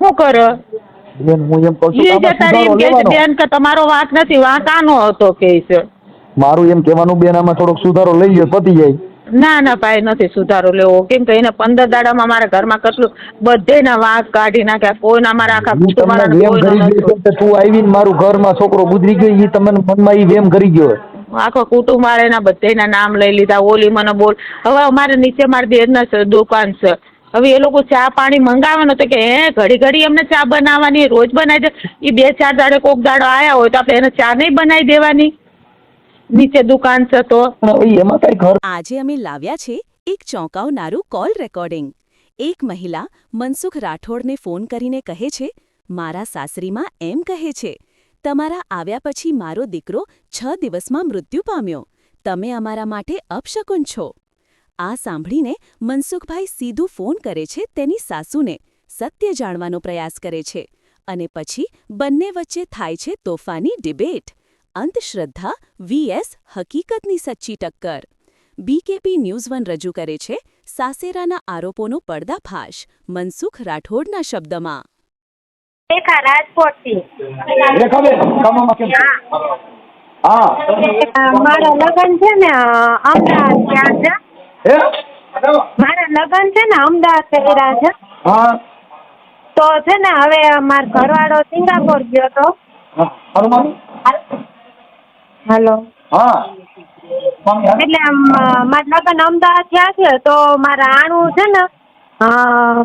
શું કરે? બેન હું એમ કહું છું કે એમ કે બેન કે તમારો વાંક નથી વાંક આનો હતો કે છે. મારું એમ કહેવાનું બેન આમાં થોડોક સુધારો લઈ લ્યો પતી જાય. ના ના ભાઈ નથી સુધારો લેવો. કેમ કે એને પંદર દાડામાં મારા ઘરમાં કેટલું બધેના વાંક કાઢી નાખ્યા કોઈના મારા આખા ઈ તમને કુટુંબવાળાને વેમ કોઈનો કરી ગયો નહોતો. છે કે તું આવીને મારું ઘરમાં છોકરો ગુજરી ગયો ઈ તમને મનમાં એ વેમ કરી ગયો. આખો કુટુંબ વાળાના બધાના નામ લઈ લીધા ઓલી મને બોલ હવે અમારે નીચે મારી સ- દુકાન છે. હવે એ લોકો ચા પાણી મંગાવે તો કે હે ઘડી ઘડી એમને ચા બનાવવાની રોજ બનાવી દે. એ બે ચાર દાડે કોક દાડો આયા હોય તો આપણે એને ચા નહીં બનાવી દેવાની. નીચે દુકાન છે તો. એમાં કઈ ઘર આજે અમે લાવ્યા છે એક ચોંકાવનારું કોલ રેકોર્ડિંગ. એક મહિલા મનસુખ રાઠોડને ફોન કરીને કહે છે મારા સાસરીમાં એમ કહે છે તમારા આવ્યા પછી મારો દીકરો છ દિવસમાં મૃત્યુ પામ્યો. તમે અમારા માટે અપશકુન છો. આ સાંભળીને મનસુખભાઈ સીધું ફોન કરે છે તેની સાસુને સત્ય જાણવાનો પ્રયાસ કરે છે અને પછી બંને વચ્ચે થાય છે તોફાની ડિબેટ. અંધશ્રદ્ધા વીએસ હકીકતની સચ્ચી ટક્કર. બીકેપી ન્યૂઝ વન રજૂ કરે છે સાસેરાના આરોપોનો પર્દાફાશ. મનસુખ રાઠોડના શબ્દમાં. રેખા રાજકોટથી. મારા લગ્ન છે ને અમદાવાદ હે? મારા લગ્ન છે ને અમદાવાદ કર્યા છે. હા. તો છે ને હવે મારો ઘરવાળો સિંગાપોર ગયો તો. હલો હા. એટલે મારા લગ્ન અમદાવાદ થયા છે તો મારા આણું છે ને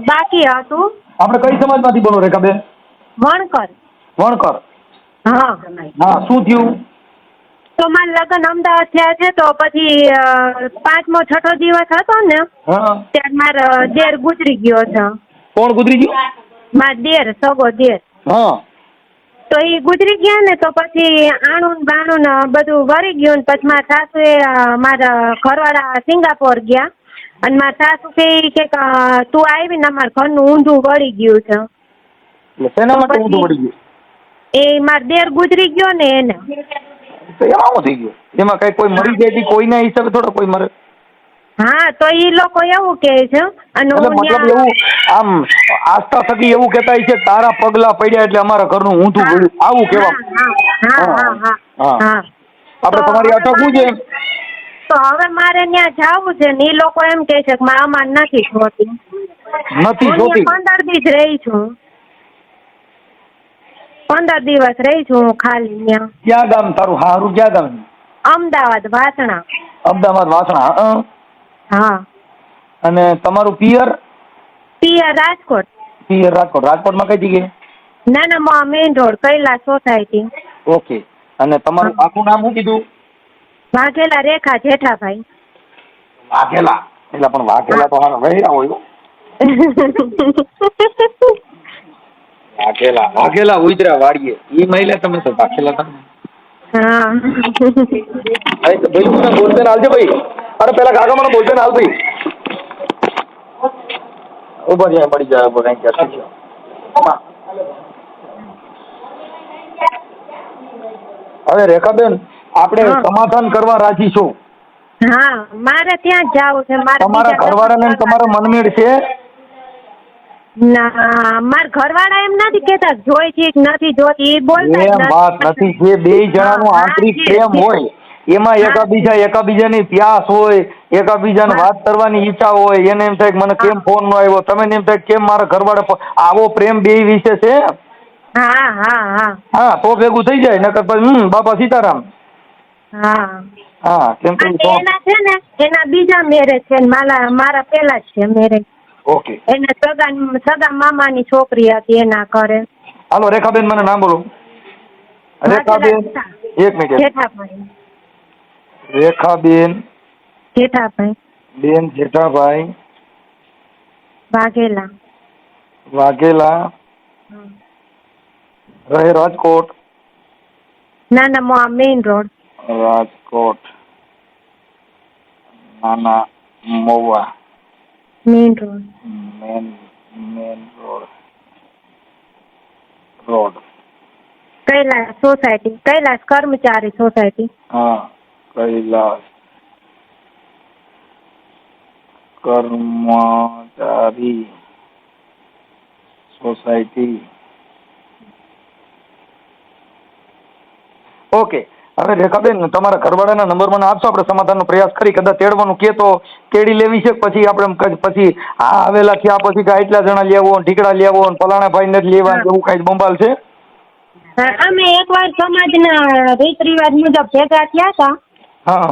બાકી હતું. આપણે કઈ સમાજમાંથી બોલો રેખાબેન? વણકર. વણકર. હા. હા શું થયું? તો મારા લગ્ન અમદાવાદ થયા છે તો પછી પાંચમો છઠ્ઠો દિવસ હતો ને ત્યારે મારો દેર ગુજરી ગયો છે કોણ ગુજરી ગયો? મારા દેર સગો દેર હા. તો એ ગુજરી ગયા ને તો પછી આણું બાણું ને બધું વળી ગયું ને પછી મારા સાસુએ એ મારા ઘરવાળા સિંગાપોર ગયા. અને મારા સાસુ કે કે તું આવી ને અમારા ઘરનું ઊંધું વળી ગયું છે. શેના માટે ઊંધું પડી ગયું? એ મારા દેર ગુજરી ગયો ને એને. તો એમાં શું થઈ ગયું. એમાં કઈ કોઈ મરી જાય કોઈના હિસાબે થોડો કોઈ મરે. હા તો એ લોકો એવું કહે છે અને મતલબ એવું આમ આસ્થા થકી એવું કહેતા છે તારા પગલા પડ્યા એટલે અમારા ઘરનું ઊંધું પડ્યું આવું કેવા આપણે તમારી અટકવું છે? તો હવે મારે ત્યાં જવું છે ને એ લોકો એમ કહે છે કે મારા નથી જોતી. નથી જોતી? પંદર દી જ રહી છું. પંદર દિવસ રહી છું હું ખાલી ત્યાં. ક્યાં ગામ તારું? હારું ક્યાં ગામ? અમદાવાદ વાસણા. અમદાવાદ વાસણા હં? હા. અને તમારું પિયર? પિયર રાજકોટ. પિયર રાજકોટ. રાજકોટમાં કઈ જગ્યાએ? Nana main road Kailas society. Okay. અને તમારું આખું નામ શું કીધું? વાઘેલા રેખા જેઠાભાઈ. વાઘેલા. એટલે પણ વાઘેલા તો હારા વહેરા હોય હો. વાઘેલા વાઘેલા ઉજરા વાડીએ ઈ મહિલા તમે તો વાઘેલા તમે. હા. અરે તો ભાઈ મને હાલજો ભાઈ. અરે પેલા કાકા મને બોલપેન હાલ ભાઈ. ઊભા રહ્યા પડી જાય ઊભો કઈ ક્યાં હવે રેખાબેન આપણે સમાધાન કરવા રાજી છું. હા મારે ત્યાં જ જવું છે મારે તમારા ઘરવાળાને ને તમારો મનમેળ છે. ના મારા ઘરવાળા એમ નથી કેતા જોઈ છે કે નથી જોતી એ બોલતા જ વાત નથી જે બે જણાનો આંતરિક પ્રેમ હોય એમાં એકાબીજા એકાબીજાની પ્યાસ હોય એકાબીજાને વાત કરવાની ઈચ્છા હોય એને એમ થાય કે મને કેમ ફોન નો આવ્યો તમે એમ થાય કેમ મારા ઘરવાળા આવો પ્રેમ બે વિશે છે? હા હા હા. હા તો ભેગું થઈ જાય નકર પછી હમ બાપા સીતારામ. હા. હા કેમ કે એના છે ને એના બીજા મેરેજ છે મારા મારા પેલા જ છે મેરેજ ઓકે એના સગા સગા મામાની છોકરી હતી એના ઘરે. હાલો રેખાબેન મને નામ બોલો. રેખાબેન એક મિનિટ. જેઠાભાઈ. રેખાબેન. જેઠાભાઈ. બેન જેઠાભાઈ. વાઘેલા. વાઘેલા. રહે રાજકોટ. ના ના main road Rajkot. Nana Mahuva main road man man road road Kailas society Kailas કર્મચારી સોસાયટી હા કૈલાસ કર્મચારી સોસાયટી ઓકે હવે રેખાબેન તમારા ઘરવાળાના નંબર મને આપશો? આપણે સમાધાનનો પ્રયાસ કરી કદાચ તેડવાનું કે તો તેડી લેવી છે પછી આપણે પછી આ આવેલા થયા પછી કે એટલા જણા લેવો ઢીકડા લેવો ફલાણા ભાઈ જ લેવા એવું કાંઈ બંબાલ છે? અમે એકવાર સમાજના રીત રિવાજ મુજબ ભેગા થયા હતા. હા.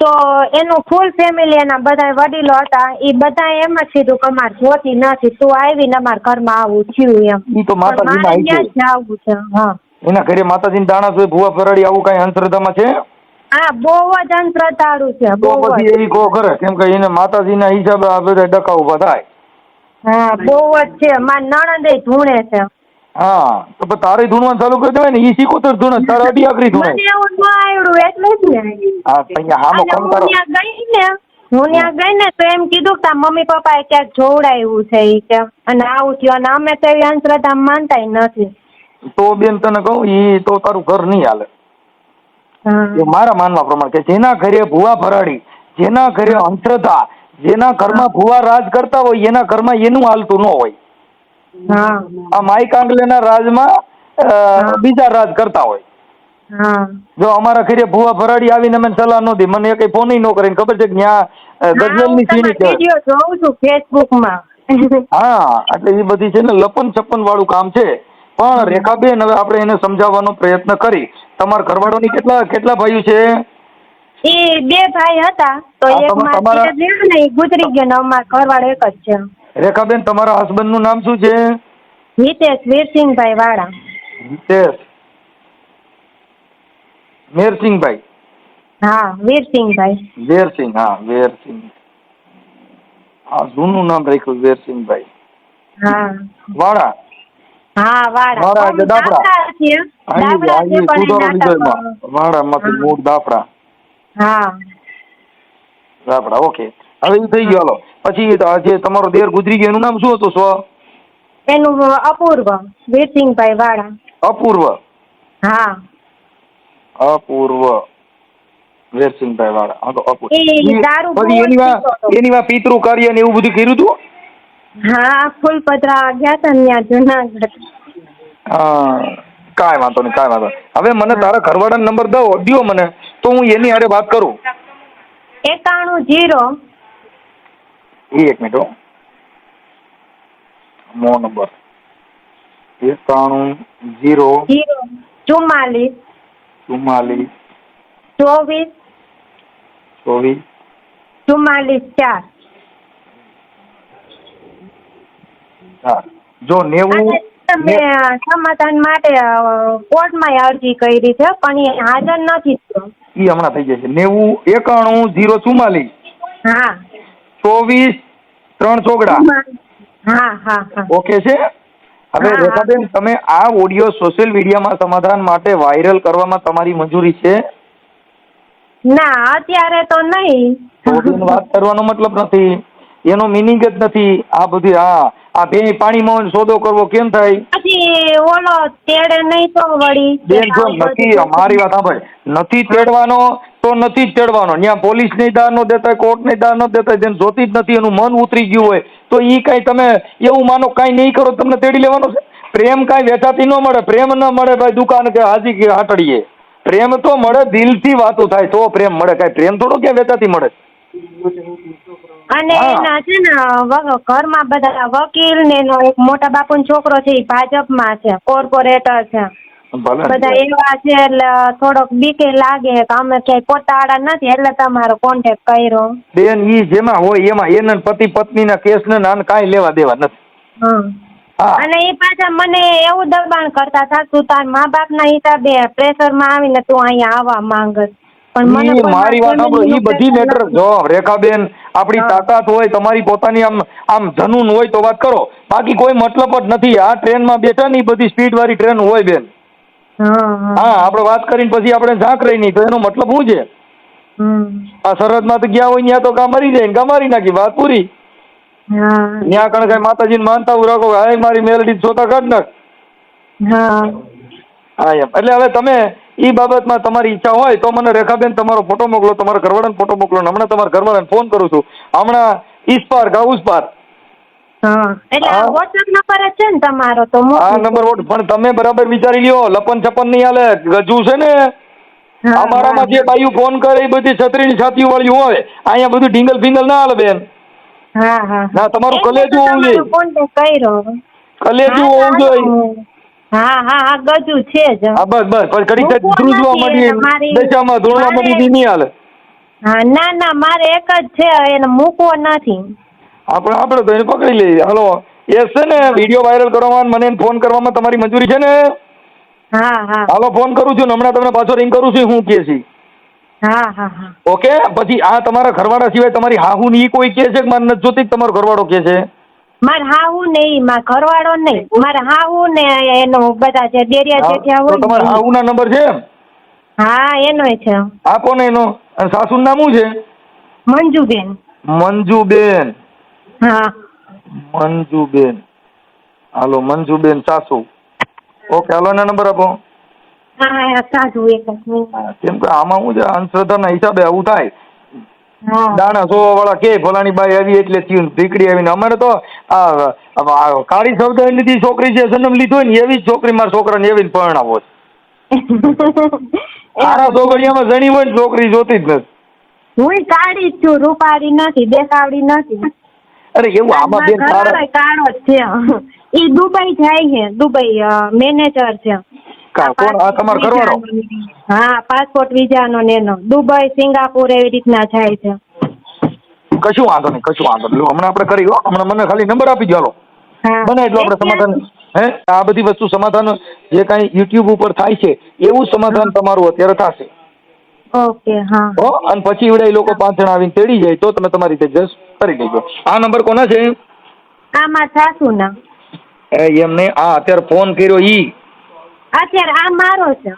તો એનું ફૂલ ફેમિલી એના બધા વડીલો હતા. એ બધા એમ જ કીધું કે અમારે જોતી નથી તું આવીને અમારા ઘરમાં આવું થયું એમ. તો જ આવવું છે હા. એના ઘરે માતાજીની દાણા જોઈ ભૂવા ફરાડી આવું કાંઈ અંધશ્રદ્ધામાં છે? હા બહુ જ અંધશ્રદ્ધાળુ છે તો બહુ પછી જ. એવી કહો કરે કેમ કે એને માતાજીના હિસાબે આ બધા ડકા ઊભા થાય. હા બહુ જ છે મારી નણંદે ધૂણે છે. હા તો પછી તારે ધૂણવાનું ચાલુ કરી દેવાય ને ઈ સિકોતર ધૂણે તારે અઢી આકરી ધૂણે. મને એવું ન આવડ્યું એટલે જ ને. હા તો અહીંયા હામો અને હું તારો ત્યાં ગઈ ને હું ત્યાં ગઈ ને તો એમ કીધું કે તારા મમ્મી પપ્પાએ ક્યાંક જોવડાવ્યું છે ઈ કે અને આવું થયું અને અમે તો એવી અંધશ્રદ્ધા માનતાય નથી. તો બેન તને કહું ઈ તો તારું ઘર નહીં હાલે. એ મારા માનવા પ્રમાણે કે જેના ઘરે ભૂવા ભરાડી જેના ઘરે અંધશ્રદ્ધા જેના ઘરમાં ભૂવા રાજ કરતા હોય એના ઘરમાં એનું હાલતું ન હોય. આ માઈ કાંગલેના રાજમાં બીજા રાજ કરતા હોય. જો અમારા ઘરે ભૂવા ભરાડી આવીને મને સલાહ ન દી મને કઈ ફોન ન કરીને ખબર છે કે ત્યાં ગઝલની સીડી છે. જોઉં છું ફેસબુકમાં હા એટલે એ બધી છે ને લપન છપ્પન વાળું કામ છે. પણ રેખાબેન હવે આપણે એને સમજાવવાનો પ્રયત્ન કરી. તમારા ઘરવાળાની કેટલા કેટલા ભાઈઓ છે? એ બે ભાઈ હતા. તો એક મારા ને ગુજરી ગયો ને અમારા ઘરવાળો એક જ છે. રેખાબેન તમારા હસબન્ડનું નામ શું છે? હિતેશ વીરસિંહભાઈ વાળા. હિતેશ. મેરસિંહભાઈ હા વીરસિંહભાઈ. વેરસિંહ હા વેરસિંહ. હા જૂનું નામ રાખ્યું વેરસિંહભાઈ. હા. વાળા હા વાળા વાળા એટલે દાફડા. દાફડા છે? દાફડા છે પણ સુધારો એ વિજયમાં નાટક વાડામાંથી હા. મૂળ દાફડા. હા. દાફડા ઓકે. હવે એ થઈ ગયો હાલો. પછી જે તમારો દેર ગુજરી ગયો. એનું નામ શું હતું સ્વ? એનું અપૂર્વ. વીરસિંહભાઈ વાળા અપૂર્વ. હા. અપૂર્વ. વીરસિંહભાઈ વાળા હા તો અપૂર્વ. વા એની વા પિતૃ કાર્ય ને એવું બધું કર્યું હતું હા ફૂલપતરા ગયા હતા ત્યાં જુનાગઢ. હા કાંઈ વાંધો નહીં કાંઈ વાંધો નહીં. હવે મને તારા ઘરવાળાનો નંબર દો દ્યો મને. તો હું એની હારે વાત કરું. એકાણું જીરો. એ એક મિનિટ હો. મો નંબર. એકાણું જીરો. જીરો. ચુમ્માલીસ. ચુમ્માલીસ. ચોવીસ. ચોવીસ. ચુમ્માલીસ ચાર. હા. જો નેવું તમે સમાધાન માટે કોર્ટમાં અરજી કરી છે પણ એ હાજર નથી એ હમણાં થઈ જશે. નેવું એકાણું જીરો ચુમ્માલીસ હા. ચોવીસ ત્રણ ચોગડા. હા હા હા. ઓકે છે? હવે રેખાબેન તમે આ ઓડિયો સોશિયલ મીડિયામાં સમાધાન માટે વાયરલ કરવામાં તમારી મંજૂરી છે? ના અત્યારે તો નહીં. વાત કરવાનો મતલબ નથી. એનો મિનિંગ જ નથી. આ બધી હા આ બે પાણીમાં સોદો કરવો કેમ થાય? પછી ઓલો તેડે નહીં તો વળી બેન જો નથી મારી વાત સાંભળ. નથી તેડવાનો તો નથી જ તેડવાનો. ત્યાં પોલીસની દાર નો દેતા કોર્ટની દાર નો દેતા જેને જોતી જ નથી એનું મન ઉતરી ગયું હોય તો એ કઈ તમે એવું માનો કઈ નહીં કરો તમને તેડી લેવાનો છે? પ્રેમ કાંઈ વેચાતી ન મળે પ્રેમ ન મળે ભાઈ દુકાન કે હાજી કે હાટડીએ. પ્રેમ તો મળે દિલથી વાતો થાય તો પ્રેમ મળે. કાંઈ પ્રેમ થોડો ક્યાં વેચાતી મળે? અને એના છે ને ઘરમાં બધા વકીલ ને એનો એક મોટા બાપુ છોકરો છે એ ભાજપમાં છે કોર્પોરેટર છે. બધા એવા છે એટલે થોડોક બીકે લાગે કે અમે ક્યાંય પોતાવાળા નથી એટલે તમારો કોન્ટેક્ટ કર્યો. બેન ઈ જેમાં હોય એમાં એને પતિ પત્ની ના કેસ ને નાન કાંઈ લેવા દેવા નથી. અને એ પાછા મને એવું દબાણ કરતા હતા તું તાર મા બાપ ના હિસાબે પ્રેશરમાં આવીને તું અહીંયા આવવા માંગસ. ઈ મારી વાત સાંભળો ઈ બધી મેટર જો રેખાબેન આપણી તાકાત હોય તમારી પોતાની આમ આમ જનૂન હોય તો વાત કરો. બાકી કોઈ મતલબ જ નથી. આ ટ્રેનમાં બેઠા ની બધી સ્પીડ વાળી ટ્રેન હોય બેન. હા આપણે વાત કરીને પછી આપણે ઝાંક રહી નહીં તો એનો મતલબ શું છે. આ સરહદમાં તો ગયા હોય ત્યાં તો કા મરી જાય ને મારી નાખી વાત પૂરી. ત્યાં કણ કઈ માતાજીને માનતા હું રાખો હાય મારી મેલડી જોતા કાઢ નાખ. હા. હા એમ. એટલે હવે તમે ઈ બાબતમાં તમારી ઈચ્છા હોય તો મને રેખાબેન તમારો ફોટો મોકલો તમારા ઘરવાળાને ફોટો મોકલો હમણાં તમારા ઘરવાળાને ફોન કરું છું. હમણાં ઈસ પાર કા ઉસ પાર હા. એટલે હા. વોટ્સએપ નંબર જ છે ને તમારો તો આ નંબર પણ તમે બરાબર વિચારી લ્યો લપન છપન નહીં હાલે. ગજુ છે ને? અમારામાં જે બાયુ ફોન કરે એ બધી છત્રીની છાતી વાળી હોય અહીંયા બધું ઢીંગલ ફિંગલ ના હાલે બેન. હા હા. ના, તમારું કલેજું હોવું જોઈએ. કલેજું હોવું જોઈએ. હા હા હા ગજુ છે જ. હા બસ બસ. ઘડીક ધ્રુજવા દશામાં નહીં હાલે. હા ના ના મારે એક જ છે એને મૂકવો નથી. આપણે આપણે તો એને પકડી લઈએ. હાલો એ છે ને વીડિયો વાયરલ કરવામાં મને ફોન કરવામાં તમારી મંજૂરી છે ને? હા હા. હાલો ફોન કરું છું હમણાં તમને પાછો રિંગ કરું છું હું કે છે. હા હા હા. ઓકે? પછી આ તમારા ઘરવાળા સિવાય તમારી હાહુ ની કોઈ કે છે કે મારે નથી જોતી તમારો ઘરવાળો કે છે? મારે હાહુ નહીં માર ઘરવાળો નહીં મારે હાહુ ને એનો બધા જે ડેરિયા હા, જેઠિયા તો હોય તમારા ને. હાહુના નંબર છે એમ? હા એનોય છે. આપો ને એનો? અને સાસુનું નામ શું છે? મંજુબેન. મંજુબેન. હા. મંજુબેન. હાલો મંજુબેન સાસુ. ઓકે હાલો એના નંબર આપો. હા હા સાચું એક જ મિનિટ. કેમ કે આમાં હું છે? અંધશ્રદ્ધાના હિસાબે આવું થાય. દાણા સોવા વાળા કે ફલાણી બાઈ આવી એટલે થયું દીકરી આવીને અમારે તો આ કાળી શબ્દ લીધી છોકરી છે જન્મ લીધો ને એવી જ છોકરી મારા છોકરાને એવી જ પરણાવો છે. સારા છોકરીઓમાં જણી હોય ને છોકરી જોતી જ નથી. હું કાળી જ છું રૂપાળી નથી દેખાવડી નથી. અરે એવું આમાં બેન કાળો છે. એ દુબઈ જાય છે દુબઈ મેનેજર છે. કા- કોણ? આ તમારો ઘરવાળો? હા પાસપોર્ટ વિઝાનો ને એનો. દુબઈ સિંગાપુર એવી રીતના જાય છે. કશું વાંધો નહીં કશું વાંધો નહીં. હમણાં આપણે કરી હમણાં મને ખાલી નંબર આપી દો બને એટલું આપણે સમાધાન હે? આ બધી વસ્તુ સમાધાન જે કાંઈ યુટ્યુબ ઉપર થાય છે એવું સમાધાન તમારું અત્યારે થશે. ઓકે હા. હો અને પછી એવડે લોકો પાંચ જણા આવીને તેડી જાય તો તમે તમારી રીતે જસ્ટ કરી દેજો. આ નંબર કોના છે? આમાં સાસુના. એ એમને આ અત્યારે ફોન કર્યો ઈ. અત્યારે આ મારો છે.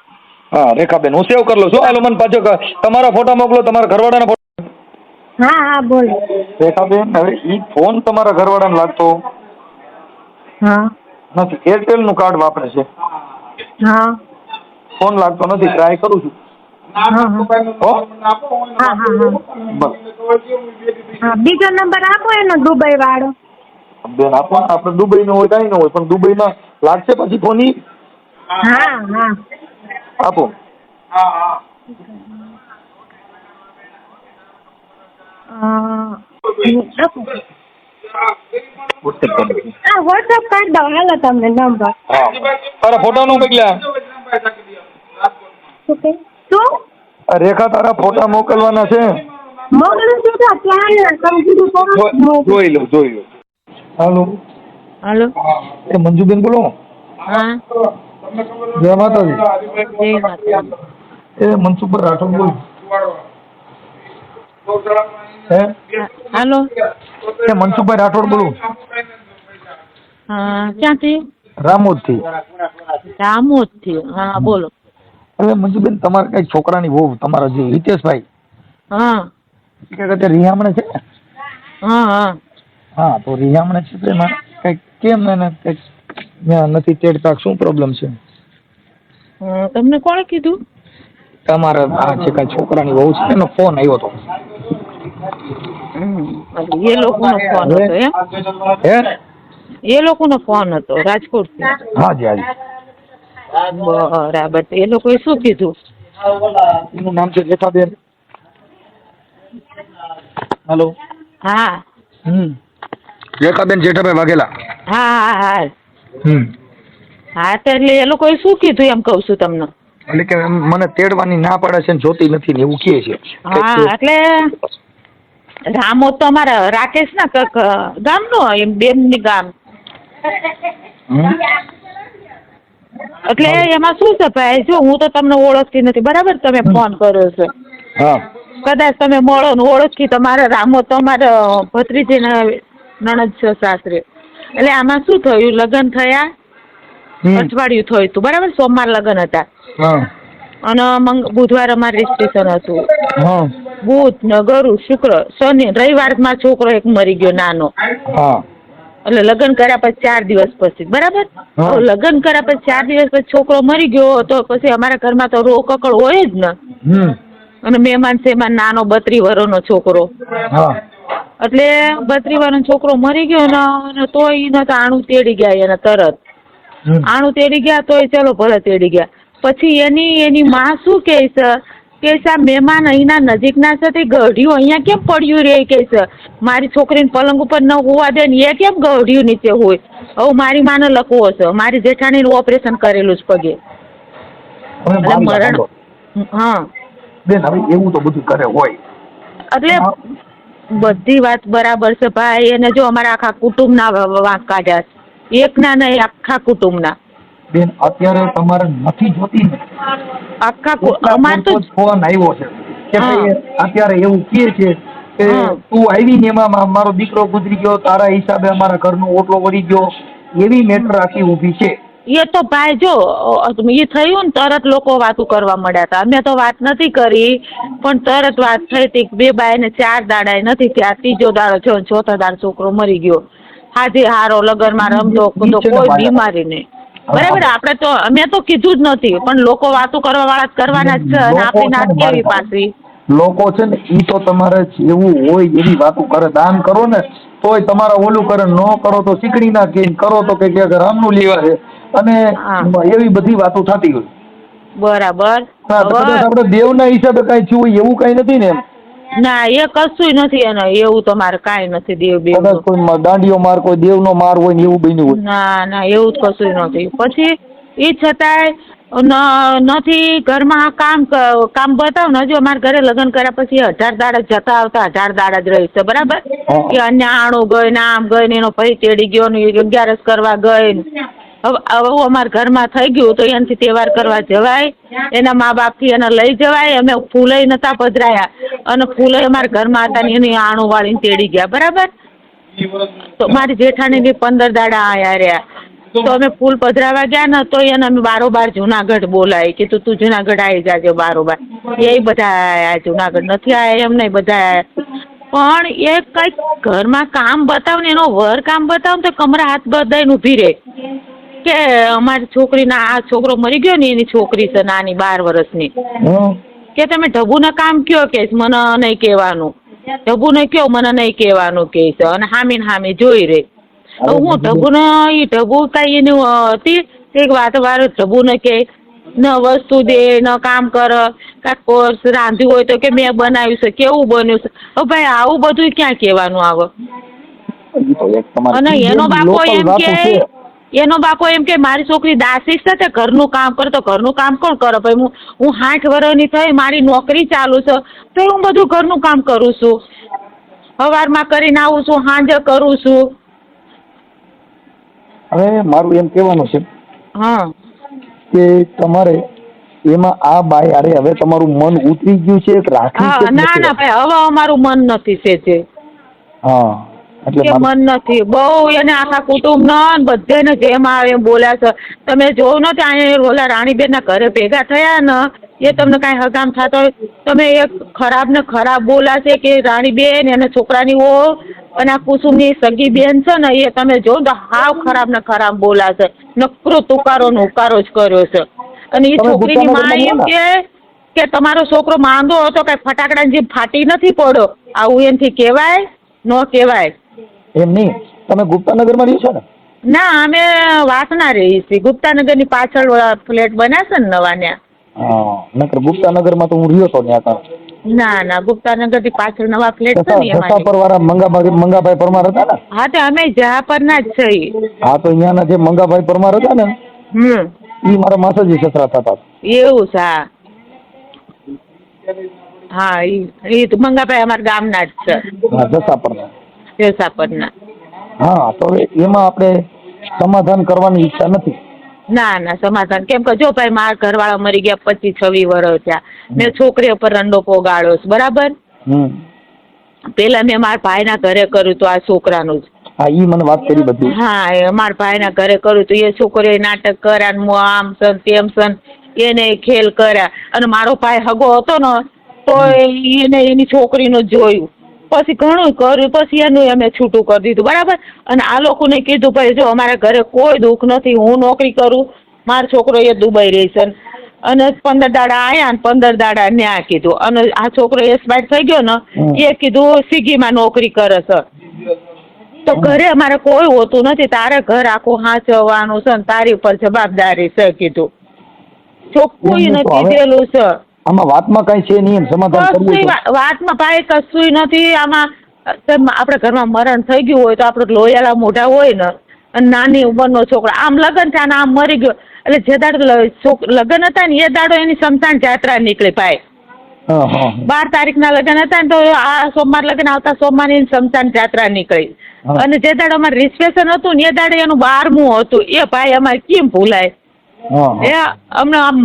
હા રેખાબેન હું સેવ કરી લઉં. છું હાલો મને પાછો તમારા ફોટા મોકલો તમારા ઘરવાળાના ફોટા. હા હા બોલો. રેખાબેન હવે ઈ ફોન તમારા ઘરવાળાને લાગતો હા. નથી. એરટેલનું કાર્ડ વાપરે છે. હા. ફોન લાગતો નથી ટ્રાય કરું છું. બીજો નંબર આપો એનો દુબઈ વાળો બેન આપો આપણે દુબઈ નો હોય કઈ ન હોય પણ દુબઈ માં લાગશે પછી ફોન હા હા. આપો. અ, કરી હા વોટ્સઅપ કરી દો હાલો તમને નંબર. તારા ફોટા નું મોકલ્યા શું કે શું? આ રેખા તારા ફોટા મોકલવાના છે. મોકલું છું તો ક્યાં તમે કીધું તો જો- મોકલું. જોઈ લો જોઈ લો. હાલો હાલો. એ મંજુબેન બોલો. હા. જય માતાજી. એ મનસુખભાઈ રાઠોડ બોલ. હે? હાલો. એ મનસુખભાઈ રાઠોડ બોલું. હા થી રામોદથી હા બોલો. એટલે મંજુબેન તમારે કઈ છોકરાની વહુ તમારા જે હિતેશભાઈ. હા. કે રિહામણે છે? હા હા. હા તો રિહામણે છે તેમાં કંઈક કેમ એને કંઈક ત્યાં નથી તેડતા શું પ્રોબ્લેમ છે? તમને કોણે કીધું? તમારા આ છે કાંઈ છોકરાની વહુ છે એનો ફોન આવ્યો હતો. એ લોકોનો ફોન હતો એમ? હે? એ લોકોનો ફોન હતો રાજકોટથી. હાજી હાજી બરાબર એ લોકોએ શું કીધું? એનું નામ છે રેખાબેન હેલો. હા. હમ. રેખાબેન જેઠાભાઈ વાઘેલા. હા હા હા. હમ. હા તો એટલે એ લોકોએ શું કીધું એમ કહું છું તમને? એટલે કે મને તેડવાની ના પાડે છે ને જોતી નથી ને એવું કહે છે. હા એટલે રામો તો અમારા રાકેશ ના કક ગામનો એમ બેનની ગામ. એટલે એમાં શું છે ભાઈ? જો હું તો તમને ઓળખતી નથી. બરાબર તમે ફોન કર્યો છે. કદાચ તમે મળો ને ઓળખી તમારા રામો તો અમારા ભત્રીજીના નણદ છે સાસરે. એટલે આમાં શું થયું? લગ્ન થયા અઠવાડિયું થયું હતું. બરાબર? સોમવાર લગ્ન હતા. અને બુધવાર અમારે રિસ્ટ્રિક્શન હતું. બુધ ને ગરુ શુક્ર શનિ રવિવારમાં છોકરો એક મરી ગયો નાનો. એટલે લગ્ન કર્યા પછી ચાર દિવસ પછી. બરાબર? લગ્ન કર્યા પછી ચાર દિવસ પછી છોકરો મરી ગયો તો પછી અમારા ઘરમાં તો રો કકડ હોય જ ને. અને મહેમાન સેમાન નાનો બત્રી વર્ષનો છોકરો. એટલે બત્રી વાળો છોકરો મરી ગયો ને અને તોય એને તો આણું તેડી ગયા એને તરત. આણું તેડી ગયા તોય ચલો ભલે તેડી ગયા. પછી એની એની માં શું કહે છે? કે આ મહેમાન અહીંના નજીકના છે તે ગઢિયું અહીંયા કેમ પડ્યું રે? કે છે મારી છોકરીને પલંગ ઉપર ન હોવા દે ને એ કેમ ગઢિયું નીચે હોય? હવે મારી માને લખવો છે. મારી જેઠાણીનું ઓપરેશન કરેલું છે પગે. મરણ. હા. બેન હવે એવું તો બધું કરે હોય. એટલે બધી વાત બરાબર છે ભાઈ. એને જો અમારા આખા કુટુંબના વાંક કાઢ્યા છે. એકના નહીં આખા કુટુંબના. બેન અત્યારે તમારે નથી જોતી ને? આખા અમાર તો ફોન આવ્યો છે કે ભાઈ અત્યારે એવું કહે છે કે તું આવી ને એમાં મારો દીકરો ગુજરી ગયો તારા હિસાબે અમારા ઘરનો ઓટલો વળી ગયો. એવી મેટર આખી ઊભી છે. એ તો ભાઈ જો એ થયું ને તરત લોકો વાતું કરવા મળ્યા હતા. અમે તો વાત નથી કરી પણ તરત વાત થઈ હતી બે બાઈને ચાર દાડાએ નથી ત્યાં ત્રીજો દાડો થયો ચોથો દાડો છોકરો મરી ગયો. હાજે હારો લગનમાં રમતો તો કોઈ બીમારી નહીં. બરાબર આપણે તો અમે તો કીધું જ નથી પણ લોકો વાતું કરવા વાળા કરવાના જ છે અને આપણી નાત કેવી પાછી લોકો છે ને એ તો તમારે એવું હોય એવી વાતો કરે દાન કરો ને તોય તમારા ઓલું કરે ન કરો તો શીકડી ના કે કરો તો કે કે રામનું લેવા છે. અને એવી બધી વાતો થતી હોય. બરાબર. હા, તો કદાચ આપણે દેવના હિસાબે કાંઈ થયું હોય એવું કાંઈ નથી ને એમ? ના એ કશું નથી એને એવું તો મારે કાંઈ નથી દેવ બે કોઈ દાંડીઓ માર કોઈ દેવનો માર હોય ને એવું બન્યું હોય. ના ના એવું કશું નથી. પછી એ છતાંય ન નથી ઘરમાં કામ કામ બતાવ ને હજુ અમારા ઘરે લગ્ન કર્યા પછી અઢાર દાડા જતા આવતા અઢાર દાડા જ રહી છે બરાબર? કે અન્ય આણું ગઈ ને આમ ગઈ ને એનો ભાઈ ચેડી ગયો ને અગિયારસ કરવા ગઈ ને. હવે અમારા ઘરમાં થઈ ગયું તો એનાથી તહેવાર કરવા જવાય. એના મા બાપથી એને લઈ જવાય. અમે ફૂલે નતા પધરાયા. અને ફૂલે અમારા ઘરમાં હતા ને એની આણું વાળીને તેડી ગયા. બરાબર? તો મારી જેઠાણીની પંદર દાડા આયા રહ્યા. તો અમે ફૂલ પધરાવા ગયા ને તો એને અમે બારોબાર જુનાગઢ બોલાય કે તું તું જુનાગઢ આવી જાજો બારોબાર. એ બધા આયા જુનાગઢ નથી આયા, એમ નહીં બધા આયા. પણ એ કંઈક ઘરમાં કામ બતાવ ને એનો વર કામ બતાવ તો કમરા હાથ બધાઈને ઊભી રહે. કે અમારી છોકરીના આ છોકરો મરી ગયો ને એની છોકરી છે નાની બાર વર્ષની. કે તમે ઢબુના કામ કયો કે મને નહીં કહેવાનું. ઢબુને કયો? મને નહીં કહેવાનું કે છે. અને હામીને હામી જોઈ રે હું ઢબુને એ ઢબુ કાંઈ એની હતી? એક વાત વાર ઢબુને કે ન વસ્તુ દે ન કામ કર કાંઈક કોર્સ રાંધ્યું હોય તો કે મેં બનાવ્યું છે કેવું બન્યું છે? હવે ભાઈ આવું બધું ક્યાં કહેવાનું આવે? અને એનો બાપો એમ કે. એનો બાપો એમ કે મારી છોકરી દાસી છે તે ઘરનું કામ કરે તો ઘરનું કામ કોણ કરે? ભાઈ હું હું આઠ વર્ષની થઈ મારી નોકરી ચાલુ છે. તો હું બધું ઘરનું કામ કરું છું. સવારમાં કરીને આવું છું સાંજે કરું છું. હવે મારું એમ કહેવાનું છે હા. કે તમારે એમાં આ બાય અરે હવે તમારું મન ઉતરી ગયું છે રાખી ના ના ભાઈ હવે અમારું મન નથી છે હા. કે મન નથી. બહુ એને આખા કુટુંબ ને બધાને જેમ આવે એમ બોલ્યા છે. તમે જોયું ને ત્યાં ઓલા રાણીબેન ના ઘરે ભેગા થયા ને એ તમને કાંઈ હગામ થતો તમે એ ખરાબ ને ખરાબ બોલાશે કે રાણીબેન એને છોકરાની ઓ અને આ કુસુમની સગી બેન છે ને એ તમે જો તો હાવ ખરાબ ને ખરાબ બોલાશે નકરો તુકારો નો ઉકારો જ કર્યો છે. અને એ છોકરીની મા એમ કે કે તમારો છોકરો માંદો હતો કઈ ફટાકડાની જેમ ફાટી નથી પડ્યો. આવું એનાથી કહેવાય? ન કહેવાય. એમ નહીં. તમે ગુપ્તાનગરમાં રહ્યો છો ને? ના અમે વાસના રહીએ છીએ. ગુપ્તાનગરની પાછળ ફ્લેટ બન્યા છે ને નવા ત્યાં હા નકર ગુપ્તાનગરમાં તો હું રહ્યો તો ત્યાં ના ના ગુપ્તાનગરની પાછળ નવા ફ્લેટ છે ને જસાપર વાળા મંગાભાઈ મંગાભાઈ પરમાર હતા ને? હા તો અમે જહાપરના જ છીએ. હા તો અહીંયાના જે મંગાભાઈ પરમાર હતા ને હમ. ઈ મારા માસાજી સસરા થતા એવું છે હા. હા ઈ ઈ તો મંગાભાઈ અમારા ગામના જ છે. હા જસાપરના. જસાપરના હા તો એમાં આપણે સમાધાન કરવાની ઈચ્છા નથી. ના ના સમાધાન. કેમ કે જો ભાઈ મારા ઘરવાળા મરી ગયા પચીસ છવ્વીસ વર્ષ થયા. મેં છોકરી ઉપર રંડો પોગાડ્યો છે બરાબર? પેલા મેં મારા ભાઈના ઘરે કર્યું તો આ છોકરાનું જ. હા ઈ મને વાત કરી બધી. હા એ મારા ભાઈના ઘરે કર્યું તો એ છોકરીએ નાટક કર્યા ને આમ સન તેમ સન એને ખેલ કર્યા. અને મારો ભાઈ હગો હતો ને તો એને એની છોકરીનું જોયું. પછી ઘણું કર્યું પછી એનું અમે છૂટું કરી દીધું બરાબર? અને આ લોકોને કીધું ભાઈ જો અમારા ઘરે કોઈ દુઃખ નથી હું નોકરી કરું મારો છોકરો એ દુબઈ રહે છે. અને પંદર દાડા આયા ને પંદર દાડા ન્યા કીધું. અને આ છોકરો એક્સપાયર થઈ ગયો ને એ કીધું સ્વીગીમાં નોકરી કરે છે. તો ઘરે અમારે કોઈ હોતું નથી તારે ઘર આખું હાચવવાનું છે ને તારી ઉપર જવાબદારી છે કીધું. ચોખ્ખું નથી દેલું છે. આમાં વાતમાં કઈ છે નહીં સમાધાન કરવું વાતમાં ભાઈ કશું નથી. આમાં આપણે ઘરમાં મરણ થઈ ગયું હોય તો આપણે લોયાલા મોઢા હોય ને અને નાની ઉંમરનો છોકરો. આમ લગ્ન થયા ને આમ મરી ગયો. એટલે જે દાડો લગ્ન હતા ને એ દાડો એની સમસાન જાત્રા નીકળી ભાઈ. બાર તારીખના લગ્ન હતા ને તો આ સોમવાર લગ્ન આવતા સોમવાર એની સમસાન જાત્રા નીકળી. અને જે દાડો અમારે રિસેપ્શન હતું ને એ દાડે એનું બારમું હતું. એ ભાઈ અમારે કેમ ભૂલાય? એ અમને આમ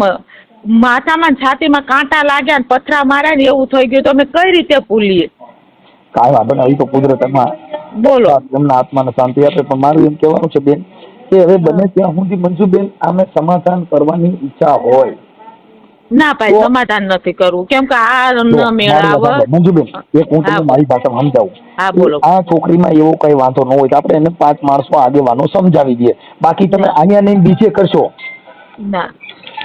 માથામાં છાતીમાં કાંટા લાગ્યા ને પથરા માર્યા ને એવું થઈ ગયું તો અમે કઈ રીતે ભૂલીએ? કાંઈ વાંધો નહીં તો કુદરતમાં બોલો. એમના આત્માને શાંતિ આપે પણ મારું એમ કહેવાનું છે બેન કે હવે બને ત્યાં સુધી મંજુબેન આમે સમાધાન કરવાની ઈચ્છા હોય. ના ભાઈ સમાધાન નથી કરવું. કેમ કે આ ન મેળાવ. મંજુબેન એક હું તમને મારી ભાષામાં સમજાવું. હા બોલો. આ છોકરીમાં એવો કઈ વાંધો ન હોય તો આપણે એને પાંચ માણસો આગેવાનો સમજાવી દઈએ. બાકી તમે. અહીંયા નહીં બીજે કરશો. ના.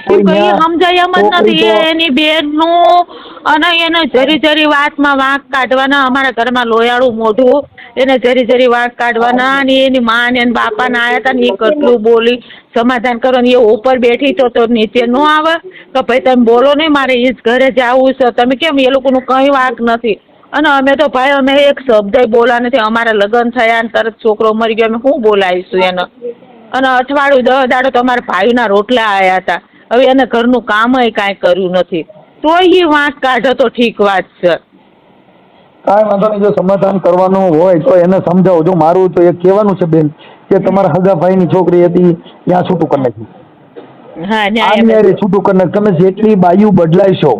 એ ના- સમજાય એમ જ નથી એ એની બેનનું અને એને જરી જરી વાતમાં વાંક કાઢવાના અમારા ઘરમાં લોયાળું મોઢું એને જરી જરી વાંક કાઢવાના અને એની માં ને એના બાપાને આયા હતા ને એ કેટલું બોલી સમાધાન કરો ને એ ઉપર બેઠી તો તો નીચે ન આવે તો ભાઈ તમે બોલો નહીં મારે એ જ ઘરે જવું છે તમે કેમ એ લોકોનું કંઈ વાંક નથી? અને અમે તો ભાઈ અમે એક શબ્દ બોલા નથી અમારા લગ્ન થયા ને તરત છોકરો મરી ગયો અમે શું બોલાવીશું એને? અને અઠવાડિયું દસ દાડો તો અમારા ભાઈના રોટલા આયા હતા હવે એને ઘરનું કામ કાંઈ કર્યું નથી. તો એ વાંક કાઢે તો ઠીક વાત છે. કાંઈ વાંધો નહીં જો સમાધાન કરવાનું હોય તો એને સમજાવો. જો મારું તો એ કહેવાનું છે બેન કે તમારા હગાભાઈની છોકરી હતી ત્યાં છૂટું કરી નાખી આની છૂટું કરી તમે જેટલી બાયુ બદલાઈશો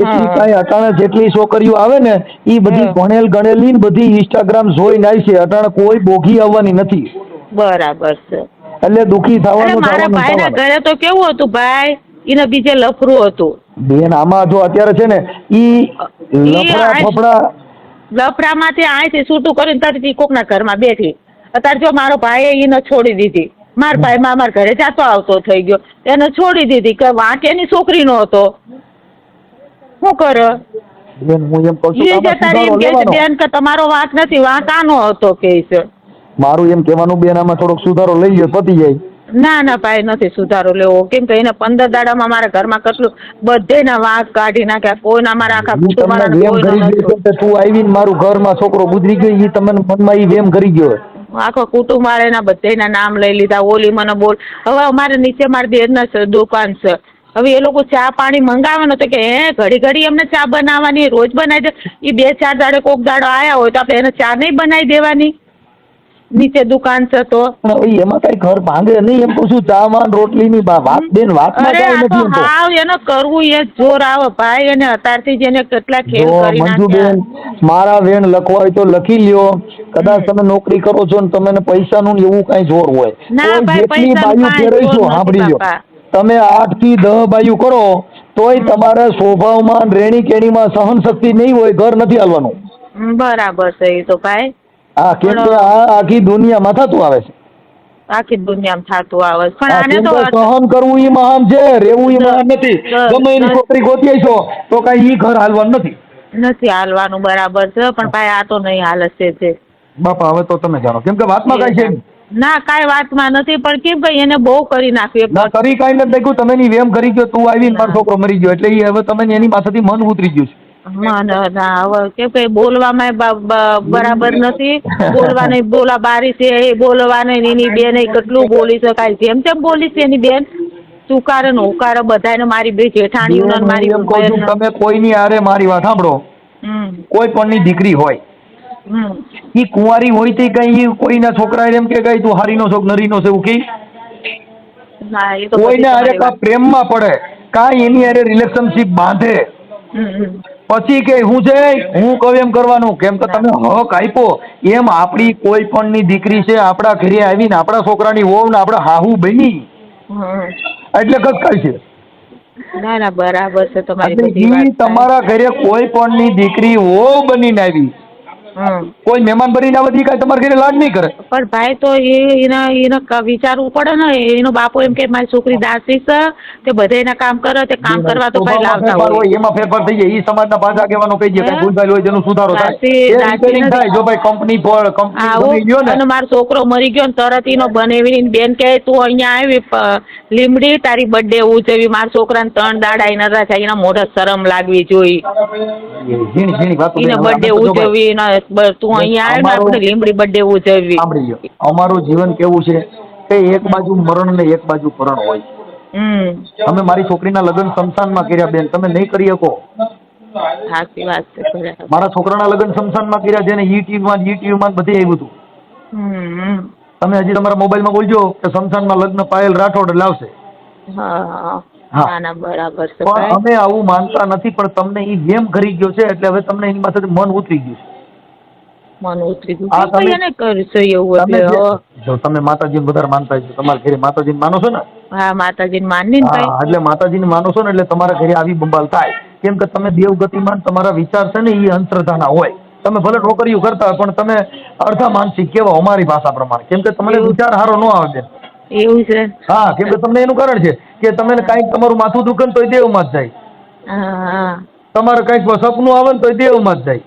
એટલી. કાંઈ અટાણે જેટલી છોકરીઓ આવે ને એ બધી ભણેલ ગણેલી ને બધી ઇન્સ્ટાગ્રામ જોઈને આવી છે. અટાણે કોઈ બોગી આવવાની નથી. બરાબર છે. એટલે દુખી થવાનું મારા ભાઈના ઘરે તો કેવું હતું ભાઈ? એને બીજે લફરું હતું. બેન આમાં જો અત્યારે છે ને ઈ લફડા ફફડા લફરામાંથી અહીંથી છૂટું કરીને તરત કોકના ઘરમાં બેઠી. અત્યારે જો મારો ભાઈએ એને છોડી દીધી. મારા ભાઈ માં મારા ઘરે જાતો આવતો થઈ ગયો. એને છોડી દીધી કે વાંક એની છોકરીનો હતો શું કરે? બેન હું એમ કહું છું કે તમારો વાંક નથી વાંક આનો હતો કે છે. મારું એમ કહેવાનું બેન આમાં થોડોક સુધારો લઈ લે પતી જાય. ના ના ભાઈ નથી સુધારો લેવો. કેમ કે એને પંદર દાડામાં મારા ઘરમાં કેટલું બધેના વાંક કાઢી નાખ્યા. કોઈના મારા આખા તું આવીને મારું ઘરમાં છોકરો ગુજરી ગયો એ તમને મનમાં એ વેમ કરી ગયો. આખો કુટુંબ વાળાના બધાના નામ લઈ લીધા. ઓલી મને બોલ હવે અમારે નીચે મારી દેરના છે દુકાન છે. હવે એ લોકો ચા પાણી મંગાવે ને તો કે હે ઘડી ઘડી એમને ચા બનાવવાની રોજ બનાવી દે. એ બે ચાર દાડે કોક દાડો આયા હોય તો આપણે એને ચા નહીં બનાવી દેવાની. નીચે દુકાન છે તો? એમાં કઈ ઘર ભાંગે નહીં. એમ પૂછું ચા માં રોટલી ની વાત બેન વાત. હાવ એને કરવું એ જોર આવે. ભાઈ એને અત્યારથી જ એને કેટલા ખેલ કરી મંજુબેન મારા વેણ લખવા હોય તો લખી લ્યો. કદાચ તમે નોકરી કરો છો ને તમને પૈસા નું એવું કઈ જોર હોય. જેટલી બાયુ ફેરવીશું સાંભળી લ્યો. તમે આઠથી દહ બાયુ કરો તોય તમારા સ્વભાવમાં રેણી કેણીમાં સહન શક્તિ નહીં હોય ઘર નથી હાલવાનું. બરાબર છે એ તો ભાઈ. કેમ કે આ આખી દુનિયામાં થતું આવે છે. આખી દુનિયામાં થતું આવે છે. પણ આને તો સહન કરવું ઈ મહાન છે રહેવું ઈ મહાન નથી. ગમે એની છોકરી ગોતી છો તો કઈ ઈ ઘર હાલવાનું નથી. નથી હાલવાનું બરાબર છે પણ ભાઈ આ તો નહીં હાલે છે જે. બાપા હવે તો તમે જાણો. કેમ કે વાતમાં કઈ છે. ના કાંઈ વાતમાં નથી પણ કેમ કે એને બહુ કરી નાખ્યું ના કરી કાંઈ નથી દેખ્યું તમે ની વેમ કરી ગયો તું આવી ને. મારો છોકરો મરી ગયો એટલે એ હવે તમે એની પાસેથી મન ઉતરી ગયું છે. કેમ કે બોલવામાં બરાબર નથી. બોલવાની બોલા બારી છે એ બોલવાની એની બેન કેટલું બોલી શકાય જેમ તેમ બોલી છે એની બેન. તુકારે ને ઉકારે બધાને મારી બે જેઠાણીઓને મારી. તમે કોઈની આરે મારી વાત સાંભળો. કોઈ પણ ની દીકરી હોય. ઈ કુંવારી હોય તે કઈ કોઈના છોકરા એમ કે કઈ તું હારીનો છોક નરીનો છે એવું કે? કોઈને અરે. પ્રેમમાં પડે કાંઈ એની અરે રિલેશનશિપ બાંધે. પછી કે હું છે હું કહું એમ કરવાનું. કેમ કે તમે હક આપ્યો. એમ આપણી કોઈ પણ ની દીકરી છે આપણા ઘરે આવીને આપણા છોકરાની વહુ ને આપણે હાહુ બની. એટલે કઈ છે? ના ના બરાબર છે તમારી તમારા ઘરે કોઈ પણ ની દીકરી વહુ બનીને આવી. કોઈ મહેમાન બનીને આવે કાંઈ તમારા ઘરે લાડ નહીં કરે. પણ ભાઈ તો એ એના એને વિચારવું પડે ને. એનો બાપો એમ કે મારી છોકરી દાસી છે તે બધે એના કામ કરે તે કામ કરવા તો ભાઈ લાવતા હોય. એમાં ફેરફાર થઈ જાય. ઈ સમાજના પાંચ આગેવાનો કહી દે કઈ ભૂલભાઈ હોય જેનો સુધારો થાય. એ થાય. જો ભાઈ કંપની પર કંપની ગયો ને. અને મારો છોકરો મરી ગયો ને તરત એનો બનેવીની બેન કહે તું અહીંયા આવી લીમડી તારી બર્થડે ઉજવી મારા છોકરાને ત્રણ દાડા એના થાય. એના મોઢા શરમ લાગવી જોઈ. ઝીણી ઝીણી વાતો એને બર્થડે ઉજવી એના બ- તું અહીંયા આવે ને આપણે લીમડી બર્થડે ઉજવવી સાંભળી લો અમારું જીવન કેવું છે કે એક બાજુ મરણ ને એક બાજુ પરણ હોય. તમે મારી છોકરીના લગ્ન શમશાનમાં કર્યા બેન તમે નહીં કરી શકો. સાચી વાત છે. મારા છોકરાના લગ્ન શમશાનમાં કર્યા છે ને યુટ્યુબમાં યુટ્યુબમાં બધે આવ્યું હતું. તમે હજી તમારા મોબાઈલમાં બોલજો કે શમશાનમાં લગ્ન પાયલ રાઠોડ લાવશે. બરાબર છે પણ અમે આવું માનતા નથી પણ તમને ઈ ગેમ કરી ગયો છે એટલે હવે તમને એની પાસે મન ઉતરી ગયું છે. મન ઉતરી ગયું. આ એને કરશો એવું એટલે જો તમે માતાજીને વધારે માનતા છો તમારા ઘરે માતાજીને માનો છો ને? હા માતાજીને માનની ને ભાઈ. એટલે માતાજીને માનો છો ને એટલે તમારા ઘરે આવી બંબાલ થાય. કેમ કે તમે દેવગતિમાન તમારા વિચાર છે ને એ અંતરધાના હોય. તમે ભલે નોકરીઓ કરતા પણ તમે અડધા માનસિક કેવા અમારી ભાષા પ્રમાણે. કેમ કે તમને. વિચાર હારો ન આવે એવું છે. હા કેમ કે તમને એનું કારણ છે કે તમે કાંઈક તમારું માથું દુખે ને તોય દેવમાં જ જાય. તમારે કાંઈક સપનું આવે ને તોય દેવમાં જ જાય.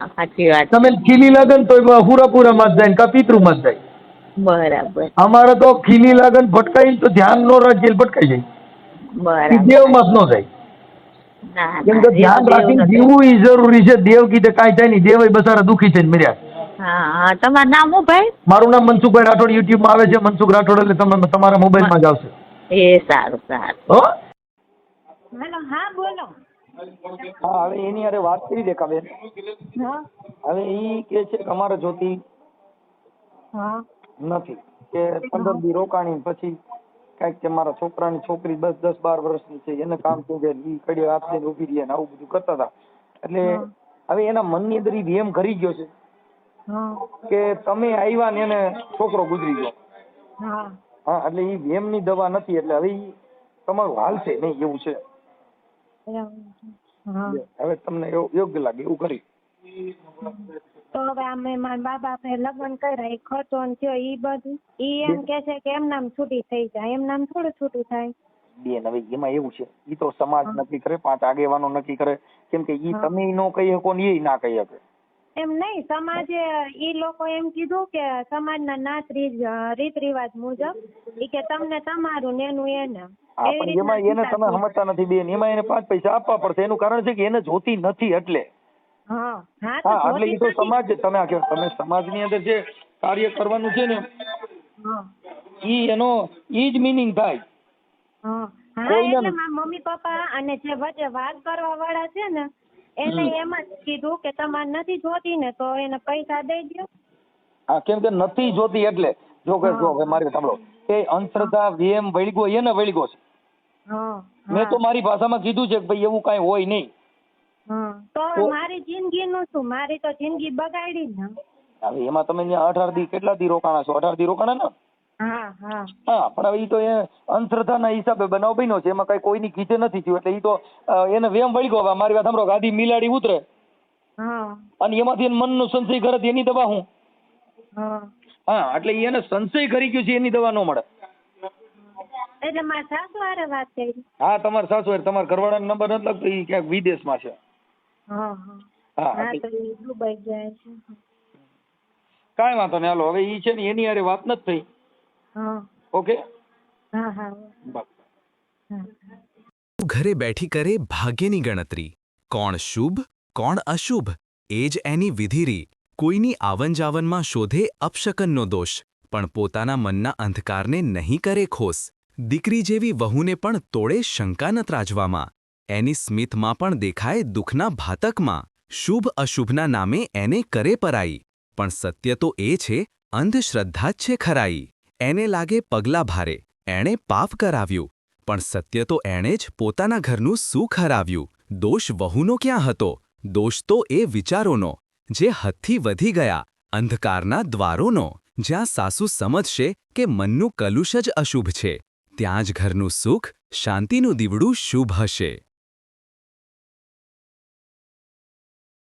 સાચી વાત. તમે ખીલી લગન તો હુરાપુરા મત જાય ને મત જાય બરાબર. અમારે તો ખીલી લગન ભટકાઈ તો ધ્યાન નો રાખીએ ભટકાઈ જાય. દેવ બરાબર નો જાય કેમ કે ધ્યાન રાખીને જીવવું એ જરૂરી છે. દેવ કીધે કાંઈ થાય નહીં. દેવ બસારા દુઃખી છે મર્યા. હા હા. તમારું નામ શું ભાઈ? મારું નામ મનસુખભાઈ રાઠોડ યુટ્યુબમાં આવે છે. મનસુખ રાઠોડ એટલે તમે તમારા મોબાઈલમાં જ આવશે. એ સારું સારું. હેલો હા બોલો. હા હવે એની અરે વાત કરી દે કાબેન. હા? હવે ઈ કે છે કે અમારે જોતી હા. નથી. કે પંદર દી રોકાણી પછી કંઈક કે મારા છોકરાની છોકરી બસ દસ બાર વર્ષની છે એને કામ થઈ કે ઈ કડી હાથ લઈને ઊભી રહી ને આવું બધું કરતા હતા. એટલે હવે એના મનની અંદર ઈ વેમ કરી ગયો છે કે તમે આવ્યા ને એને છોકરો ગુજરી ગયો. હા. એટલે ઈ વેમની દવા નથી એટલે હવે ઈ તમારું હાલશે નહીં એવું છે. હવે તમને યોગ્ય લાગે એવું કરી તો હવે અમે મારા બા બાપે લગ્ન કર્યા એ ખર્ચો ને થયો એ બધું. એ એમ કે છે કે એમ નામ છૂટી થઈ જાય એમ નામ થોડું છૂટું થાય. બેન હવે એમાં એવું છે ઈ તો સમાજ નક્કી કરે પાંચ આગેવાનો નક્કી કરે. કેમ કે ઈ તમે નો કહી શકો ને ઈ ના કહી શકે. એમ નહીં સમાજે ઈ લોકો એમ કીધું કે સમાજના નાત રીત રીત રિવાજ મુજબ કે તમને તમારું ને. એનું એમાં એને તમે સમજતા નથી બેન એમાં એને પાંચ પૈસા આપવા પડશે. એનું કારણ છે કે એને જોતી નથી એટલે. હા હા એટલે એ તો સમાજ તમે તમે સમાજની અંદર જે કાર્ય કરવાનું છે ને ઈ એનો ઈ જ મિનિંગ થાય. હા એટલે મમ્મી પપ્પા અને જે વચ્ચે વાત કરવા વાળા છે ને એને એમ જ કીધું કે તમારે નથી જોતી ને તો એને પૈસા દઈ દો હા કેમ કે નથી જોતી એટલે. જો કે જો કે મારી સાંભળો. એ અંધશ્રદ્ધા વેમ વળગો એને વળગો છે. મેં તો મારી ભાષામાં કીધું છે કે ભાઈ એવું કાંઈ હોય નહીં. તો મારી મારી જિંદગીનું શું? મારી તો જિંદગી બગાડી ને હવે એમાં તમે ત્યાં અઢાર દી કેટલા દી રોકાણા છો? અઢાર દી રોકાણા ને? હા પણ હવે ઈ તો એ અંધશ્રદ્ધાના હિસાબે બનાવ બન્યો છે. એમાં કઈ કોઈની કીધે નથી થયું. એટલે ઈ તો એને વેમ વળગ્યો હવે. મારી વાત સાંભળો ગાદી મિલાડી ઉતરે. અને એમાંથી એને મનનો સંશય કરે એની દવા હું? હા. એટલે એને સંશય કરી ગયો છે એની દવા ન મળે. એટલે મારા સાસુ હારે વાત કરી. હા તમારા સાસુ હારે. તમારા ઘરવાળાનો નંબર નથી લાગતો ઈ ક્યાંક વિદેશમાં છે. હા હા. હા તો દુબઈ ગયા છે. કાંઈ વાંધો નહીં. હાલો હવે ઈ છે ને એની હારે વાત નથી થઈ. ઓકે ઘરે બેઠી કરે ભાગ્યની ગણતરી. કોણ શુભ કોણ અશુભ? એ જ એની વિધિરી. કોઈની આવન જાવનમાં શોધે અપશકનનો દોષ પણ પોતાના મનના અંધકારને નહીં કરે ખોસ. દીકરી જેવી વહુને પણ તોડે શંકા ન ત્રાજવામાં. એની સ્મિતમાં પણ દેખાય દુઃખના ભાતકમાં. શુભ અશુભના નામે એને કરે પરાઈ. પણ સત્ય તો એ છે અંધશ્રદ્ધા જ છે ખરાઈ. એને લાગે પગલા ભારે. એણે પાપ કરાવ્યું. પણ સત્ય તો એણે જ પોતાના ઘરનું સુખ હરાવ્યું. દોષ વહુનો ક્યાં હતો? દોષ તો એ વિચારોનો, જે હદથી વધી ગયા, અંધકારના દ્વારોનો, જ્યાં સાસુ સમજશે કે મનનું કલુષ જ અશુભ છે. ત્યાં જ ઘરનું સુખ, શાંતિનું દીવડું શુભ હશે.